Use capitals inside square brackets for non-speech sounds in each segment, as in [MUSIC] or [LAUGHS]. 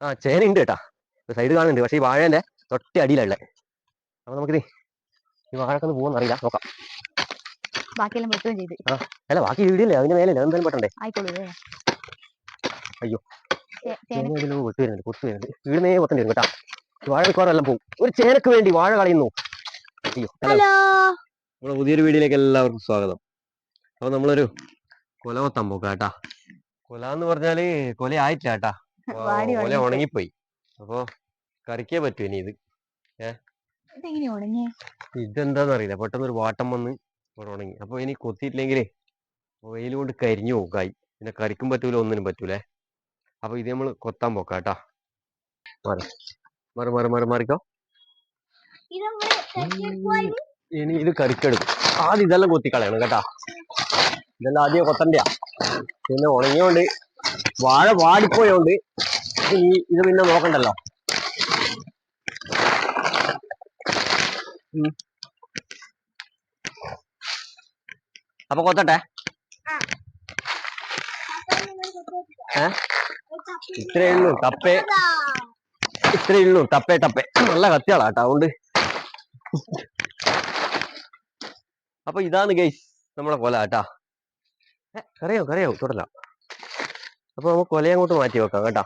ആ ചേന ഉണ്ട് കേട്ടാ സൈഡ് കാണുന്നുണ്ട്. പക്ഷേ ഈ വാഴേന്റെ തൊട്ടി അടിയിലുള്ളത് അപ്പൊ നമുക്കിത് ഈ വാഴക്കൊന്ന് പോകുന്ന അറിയില്ല. നോക്കാം. ബാക്കിയെല്ലാം വെട്ടുകയും ചെയ്ത്. അല്ല ബാക്കി വീടില്ലേ? അതിന്റെ മേലെ എന്തായാലും പെട്ടണ്ടേ ആയിക്കോളൂ. അയ്യോ. ചേന വെട്ട് വരുന്നുണ്ട് കൊത്തു വരുന്നുണ്ട്. വീടിനേ പൊത്തേണ്ടി വരും കേട്ടാ. ഈ വാഴ മിക്കവാറും പോകും ഒരു ചേനക്ക് വേണ്ടി വാഴ കളയുന്നു. അയ്യോ ഹലോ. നമ്മുടെ പുതിയൊരു വീഡിയോയിലേക്ക് എല്ലാവർക്കും സ്വാഗതം. അപ്പൊ നമ്മളൊരു കൊല കൊത്താൻ പോക്കാം കേട്ടാ. കൊല എന്ന് പറഞ്ഞാൽ കൊല ആയിട്ടില്ല കേട്ടാ. കൊല ഉണങ്ങിപ്പോയി. അപ്പോ കറിക്കേ പറ്റൂ ഇനി ഇത്. ഇതെന്താന്ന് അറിയില്ല പെട്ടെന്ന് ഒരു വാട്ടം വന്ന് ഇവിടെ ഉണങ്ങി. അപ്പൊ ഇനി കൊത്തിയിട്ടില്ലെങ്കിലേ വെയിൽ കൊണ്ട് കരിഞ്ഞു പോകും കായ് പിന്നെ കറിക്കും പറ്റൂല ഒന്നിനും പറ്റൂലേ. അപ്പൊ ഇത് നമ്മൾ കൊത്താൻ പോക്കാട്ടാ കേട്ടാ. മാറി. മാറി മാറി മാറി മാറിക്കോ. ഇനി ഇത് കറിക്കെടുക്കും ആദ്യം ഇതെല്ലാം കൊത്തിക്കളയണം കേട്ടാ. ഇതെല്ലാം ആദ്യം കൊത്തണ്ടയാ. പിന്നെ ഉണങ്ങിയോണ്ട് വാഴ വാടിപ്പോയോണ്ട് ഈ ഇത് പിന്നെ നോക്കണ്ടല്ലോ. അപ്പൊ കൊത്തട്ടെ? ഏ? ഇത്രേ ഉള്ളൂ തപ്പേ. ഇത്രേ ഉള്ളൂ തപ്പേ തപ്പേ. നല്ല കത്തിയാളാ കേട്ടോ അതുകൊണ്ട്. അപ്പൊ ഇതാണ് ഗൈസ് നമ്മളെ കൊല കേട്ടാ. കറിയോ കറിയോ തുടല. അപ്പൊ നമുക്ക് കൊലയെ അങ്ങോട്ട് മാറ്റി വെക്കാം കേട്ടോ.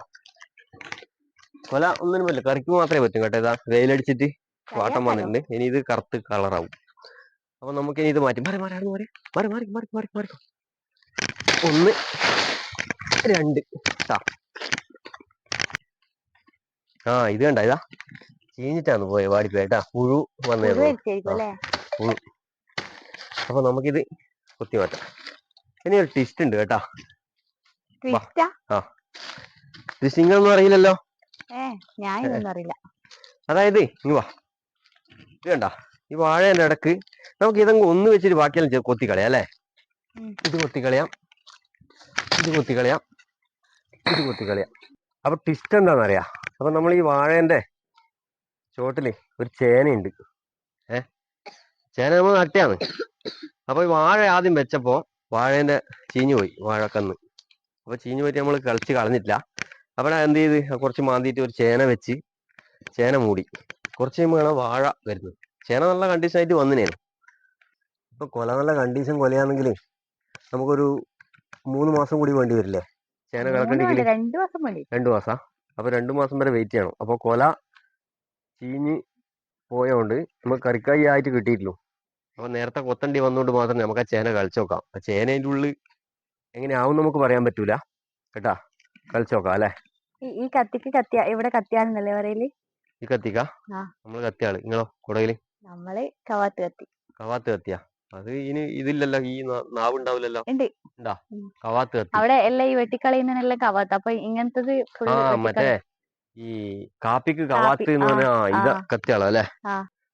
കൊല ഒന്നിനും പറ്റില്ല. കറിക്ക് മാത്രമേ പറ്റും കേട്ടോ ഇതാ. വെയിലടിച്ചിട്ട് വാട്ടം വന്നിട്ടുണ്ട്. ഇനി ഇത് കറുത്ത് കളറാവും അപ്പൊ നമുക്ക് ഇനി ഇത് മാറ്റി. മാറി മാറി മാറി. മാറി മാറി മാറി മാറി മാറി. ഒന്ന് രണ്ട്. ആ ഇത് കണ്ട ഇതാ? ചീഞ്ഞിട്ടാണ് പോയത് വാടിപ്പോയിട്ടാ പുഴു വന്നേ പുഴു അപ്പൊ നമുക്കിത് കുത്തി മാറ്റാം. ഇനി ഒരു ട്വിസ്റ്റ് ഉണ്ട് കേട്ടാ. ഒന്നും അറിയില്ലല്ലോ? ഏ ഞാൻ ഇതൊന്നും അറിയില്ല. അതായത് ഇനി വാ. ഇത് കണ്ട ഈ വാഴേന്റെ ഇടയ്ക്ക് നമുക്ക് ഇതങ്ങ് ഒന്ന് വെച്ചിട്ട് ബാക്കിയെല്ലാം കൊത്തി കൊത്തിക്കളയാം അല്ലേ? ഇത് ഇത് കൊത്തിക്കളയാം. ഇത് കൊത്തിക്കളയാം. ഇത് കൊത്തിക്കളയാം. അപ്പൊ ട്വിസ്റ്റ് എന്താണെന്നറിയാ അപ്പൊ നമ്മൾ ഈ വാഴേന്റെ ചോട്ടിൽ ഒരു ചേനയുണ്ട്. ഏ? ചേന നമ്മൾ നട്ടയാണ്. അപ്പൊ ഈ വാഴ ആദ്യം വെച്ചപ്പോ വാഴേന്റെ ചീഞ്ഞു പോയി വാഴക്കന്ന്. അപ്പൊ ചീഞ്ഞു പോയിട്ട് നമ്മൾ കളിച്ച് കളഞ്ഞിട്ടില്ല. അവിടെ എന്ത് ചെയ്ത്? കുറച്ച് മാന്തിയിട്ട് ഒരു ചേന വെച്ച് ചേന മൂടി. കുറച്ച് കഴിയുമ്പോൾ വാഴ വരുന്നത് ചേന നല്ല കണ്ടീഷൻ ആയിട്ട് വന്നിനേനു. ഇപ്പൊ കൊല നല്ല കണ്ടീഷൻ കൊലയാണെങ്കിൽ നമുക്കൊരു മൂന്ന് മാസം കൂടി വേണ്ടി വരില്ലേ? ചേന കിളക്കണ്ടെങ്കിൽ രണ്ടു മാസം മതി രണ്ടു മാസാ. അപ്പൊ രണ്ടു മാസം വരെ വെയിറ്റ് ചെയ്യണം. അപ്പൊ കൊല ചീഞ്ഞ് പോയോണ്ട് നമുക്ക് കറിക്കായി ആയിട്ട് കിട്ടിയിട്ടുള്ളൂ. അപ്പൊ നേരത്തെ കൊത്തണ്ടി വന്നുകൊണ്ട് മാത്രം നമുക്ക് ആ ചേന കളിച്ചു നോക്കാം. ആ ചേനേന്റെ ഉള്ളിൽ എങ്ങനെയാവും നമുക്ക് പറയാൻ പറ്റൂല. കേട്ടാ? കളിച്ചു നോക്കാം അല്ലെ? ഈ- കത്തിക്ക് കത്തിയ ഇവിടെ കത്തിയാണെന്നല്ലേ പറയൽ? ഈ കത്തിക്ക? നമ്മൾ കത്തിയാൾ നിങ്ങളോ കുടയിൽ നമ്മൾ കവാത്ത് കത്തി. കവാത്ത് കത്തിയ? അത് ഇനി ഇതില്ലല്ലോ ഈ നാവ് ഉണ്ടാവില്ലല്ലോ ഉണ്ട്. ഉണ്ടാ? ഉം. കവാത്ത് കത്തി. അവിടെ എല്ലാം ഈ വെട്ടിക്കളയുന്നതിനെല്ലാം കവാത്ത്. അപ്പൊ ഇങ്ങനത്തത് ആ. മറ്റേ ഈ കാപ്പിക്ക് കവാത്ത് എന്ന് ഇതാ. കത്തിയാളോ അല്ലെ.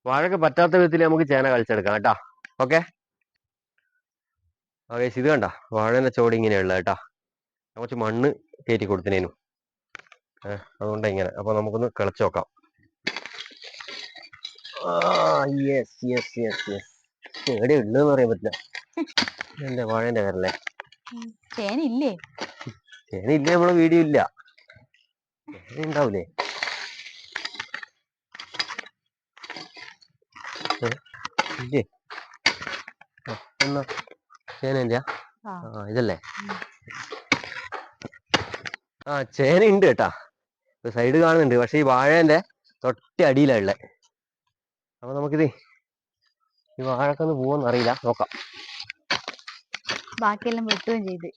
വാഴക്ക് പറ്റാത്ത വിധത്തിൽ നമുക്ക് ചേന കളിച്ചെടുക്കാം കേട്ടാ. ഓക്കെ? ഓക്കെ ഇത് കണ്ട. വാഴന്റെ ചോടി ഇങ്ങനെയുള്ള കേട്ടാ. കുറച്ച് മണ്ണ് കയറ്റി കൊടുത്തിനേനു. ഏഹ് അതുകൊണ്ട് ഇങ്ങനെ. അപ്പൊ നമുക്കൊന്ന് കിളച്ച് നോക്കാം. യെസ് യെസ് യെസ് യെസ് എവിടെ ഉള്ളതെന്ന് പറയാൻ പറ്റില്ല. എന്റെ വാഴേന്റെ പേരല്ലേ തേനില്ലേ? തേനില്ലേ നമ്മളെ വീഡിയോ ഇല്ല. ചേന ഉണ്ടാവൂലേ? ഇല്ലേ? എന്നാ? ചേനന്റെ ആ. ആ ഇതല്ലേ. ആ ചേന ഉണ്ട് കേട്ടാ സൈഡ് കാണുന്നുണ്ട്. പക്ഷെ ഈ വാഴേന്റെ തൊട്ടി അടിയിലാ ഉള്ളെ അപ്പൊ നമുക്കിത് ഈ വാഴക്കൊന്ന് പോവെന്ന് അറിയില്ല. നോക്കാം. ബാക്കിയെല്ലാം വെട്ടുകയും ചെയ്ത്.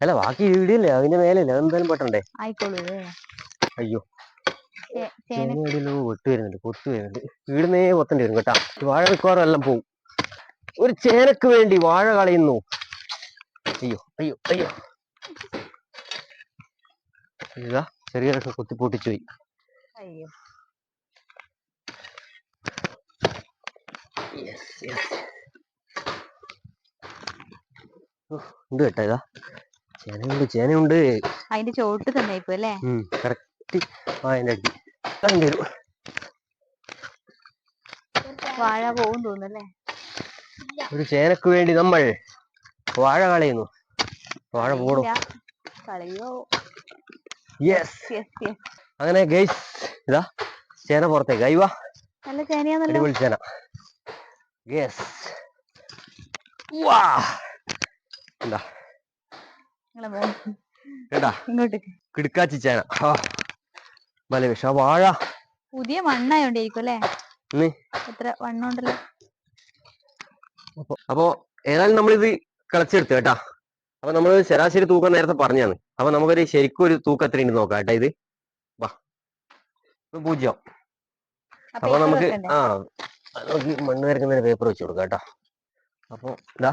അല്ല ബാക്കി വീടില്ലേ? അതിന്റെ മേലല്ലേ അതെന്തായാലും പെട്ടണ്ടേ? ആയിക്കോളൂ. അയ്യോ. ചേനയിടയിലോ വെട്ട് വരുന്നുണ്ട്. കൊത്തു വരുന്നുണ്ട്. വീടുന്നേ കൊത്തേണ്ടി വരും കേട്ടാ. വാഴ മിക്കവാറും എല്ലാം പോവും. ഒരു ചേനക്ക് വേണ്ടി വാഴ കളയുന്നു. അയ്യോ അയ്യോ അയ്യോ. ഇതാ ചെറിയ കുത്തിപ്പൊട്ടിച്ചു പോയി അയ്യോ ഉണ്ട് കേട്ടാ ഇതാ. ചേനയുണ്ട് ചേനയുണ്ട്. അതിന്റെ ചോട്ട് തന്നെ ഇപ്പൊ അല്ലേ കറക്റ്റ് ആ അതിന്റെ അടി. വാഴ പോവും തോന്നുന്നല്ലേ ഒരു ചേനക്ക് വേണ്ടി നമ്മൾ വാഴ കളയുന്നു. വാഴ പോടും. യെസ് അങ്ങനെ ഗൈസ് ഇതാ ചേന പുറത്തേക്ക്. അയ്യോ. നല്ല ചേനയാന്നല്ലോ അടിപൊളി ചേന. യെസ് വാ എന്താ ഇങ്ങോട്ട്. കിടുക്കാച്ചി ചേന. ആ. വല വിഷ വാഴ. പുതിയ മണ്ണായോണ്ടിരിക്കും അല്ലേ? എത്ര വണ്ണുണ്ടല്ലോ അപ്പൊ- ഏതായാലും നമ്മളിത് കിളച്ചെടുത്തു കേട്ടാ. അപ്പൊ നമ്മൾ ശരാശരി തൂക്കം നേരത്തെ പറഞ്ഞാണ് അപ്പൊ നമുക്കൊരു ശരിക്കും ഒരു തൂക്കം എത്ര ഉണ്ട് നോക്കാം കേട്ടാ ഇത്. വാ. പൂജ്യം. അപ്പൊ നമുക്ക് ആ നമുക്ക് മണ്ണ് നിരക്കുന്നതിന് പേപ്പർ വെച്ച് കൊടുക്കാം കേട്ടോ. അപ്പൊ ഇതാ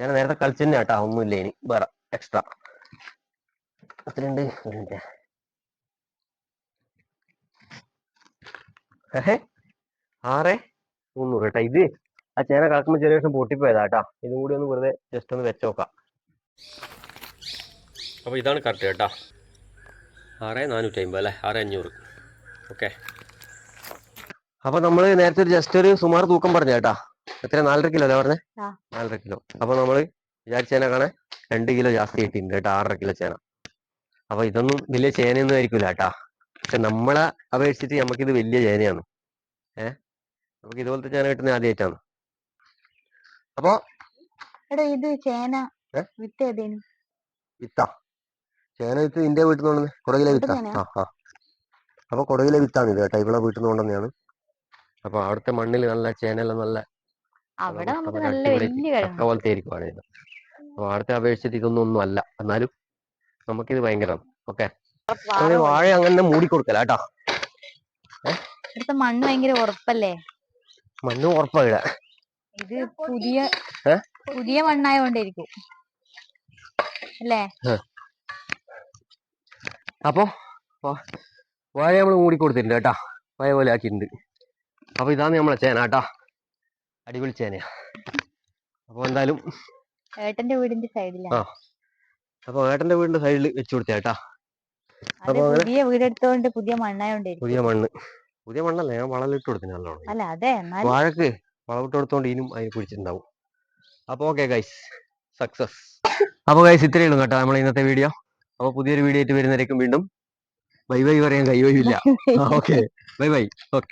ഞാൻ നേരത്തെ കളിച്ചന്നെ കേട്ടാ ഒന്നുമില്ല ഇനി വേറെ എക്സ്ട്രാ എത്രയുണ്ട്? ഏഹ്? ആറ്? മുന്നൂറ് കേട്ടാ ഇത്. ആ ചേന കളക്കുമ്പോൾ ചെറിയ ദിവസം പൊട്ടിപ്പോയതാ കേട്ടാ ഇതും കൂടി ഒന്ന് വെറുതെ ജസ്റ്റ് ഒന്ന് വെച്ച് നോക്കാം. അപ്പോൾ ഇതാണ് കറക്റ്റ് കേട്ടാ. ആറ് നാനൂറ്റി അമ്പത് അല്ലേ? ആറ് അഞ്ഞൂറ്. ഓക്കെ അപ്പൊ നമ്മൾ നേരത്തെ ഒരു ജസ്റ്റ് ഒരു സുമാർ തൂക്കം പറഞ്ഞു കേട്ടാ. എത്ര നാലര കിലോ അല്ലേ പറഞ്ഞേ? ആ. നാലര കിലോ. അപ്പൊ നമ്മൾ വിചാരിച്ചേന കാണാൻ രണ്ട് കിലോ ജാസ്തി കിട്ടിയിട്ടുണ്ട് കേട്ടോ ആറര കിലോ ചേന. അപ്പൊ ഇതൊന്നും വലിയ ചേനയൊന്നും ആയിരിക്കില്ല കേട്ടാ. പക്ഷെ നമ്മളെ അപേക്ഷിച്ചിട്ട് നമുക്കിത് വലിയ ചേനയാണ്. ഏഹ് നമുക്ക് ഇതുപോലത്തെ ചേന കിട്ടുന്ന ആദ്യമായിട്ടാണ് അപ്പൊ എടാ ഇത് ചേന ഏ? വിത്ത് ഏതേനു? വിത്താ. ചേന വിത്ത് ഇന്റെ വീട്ടിൽ നിന്ന് കൊടകിലെ വിത്താ. ആ ആ. അപ്പൊ കൊടകിലെ വിത്താണ് ഇത് കേട്ടോ. ഇവിടെ വീട്ടിൽ നിന്ന് കൊണ്ടുവന്നെയാണ് അപ്പൊ അവിടുത്തെ മണ്ണിൽ നല്ല ചേന നല്ല അവിടെ നമുക്ക് നല്ല അടിപൊളി വലിയ ചക്ക കിഴങ്ങ് പോലത്തെ ആയിരിക്കും ആണ് ഇത്. അപ്പൊ അവിടുത്തെ അപേക്ഷിച്ചിട്ട് ഇതൊന്നും ഒന്നും അല്ല. എന്നാലും നമുക്കിത് ഭയങ്കര. ഓക്കെ? വാഴ അങ്ങനെ മൂടിക്കൊടുക്കല കേട്ടോ. ഇവിടുത്തെ മണ്ണ് ഭയങ്കര ഉറപ്പല്ലേ? മണ്ണ് ഉറപ്പാ ഇവിടെ. ഇത് പുതിയ? പുതിയ മണ്ണായോണ്ടായിരിക്കും അല്ലേ? അപ്പൊ വായ വാഴ നമ്മൾ മൂടിക്കൊടുത്തിട്ടുണ്ട് കേട്ടാ. വാഴ പോലെ ആക്കിയിട്ടുണ്ട്. അപ്പൊ ഇതാണ് നമ്മളെ ചേന കേട്ടാ. അടിപൊളി ചേനയാ. അപ്പൊ എന്തായാലും ഏട്ടന്റെ വീടിന്റെ സൈഡിൽ. ആ. അപ്പൊ ഏട്ടന്റെ വീടിന്റെ സൈഡിൽ വെച്ചു കൊടുത്ത കേട്ടാ. വീട് അപ്പൊ പുതിയ വീടെടുത്തോണ്ട് പുതിയ മണ്ണായോണ്ടായിരിക്കും പുതിയ മണ്ണ്. പുതിയ മണ്ണല്ലേ ഞാൻ വളലിട്ട് കൊടുത്തിന് നല്ലോണം. അല്ല അതെ വാഴക്ക്. വളവിട്ട് കൊടുത്തോണ്ട് ഇനിയും അതിന് പിടിച്ചിട്ടുണ്ടാവും അപ്പൊ ഓക്കെ ഗൈസ് സക്സസ് [COUGHS] അപ്പൊ ഗൈസ് ഇത്രയേ ഉള്ളൂ കേട്ടോ നമ്മൾ ഇന്നത്തെ വീഡിയോ അപ്പൊ പുതിയൊരു വീഡിയോ ആയിട്ട് വരുന്നവരേക്കും വീണ്ടും. ബൈ ബൈ പറയാൻ കഴിയില്ല ഓക്കെ [LAUGHS] ബൈ ബൈ. ഓക്കെ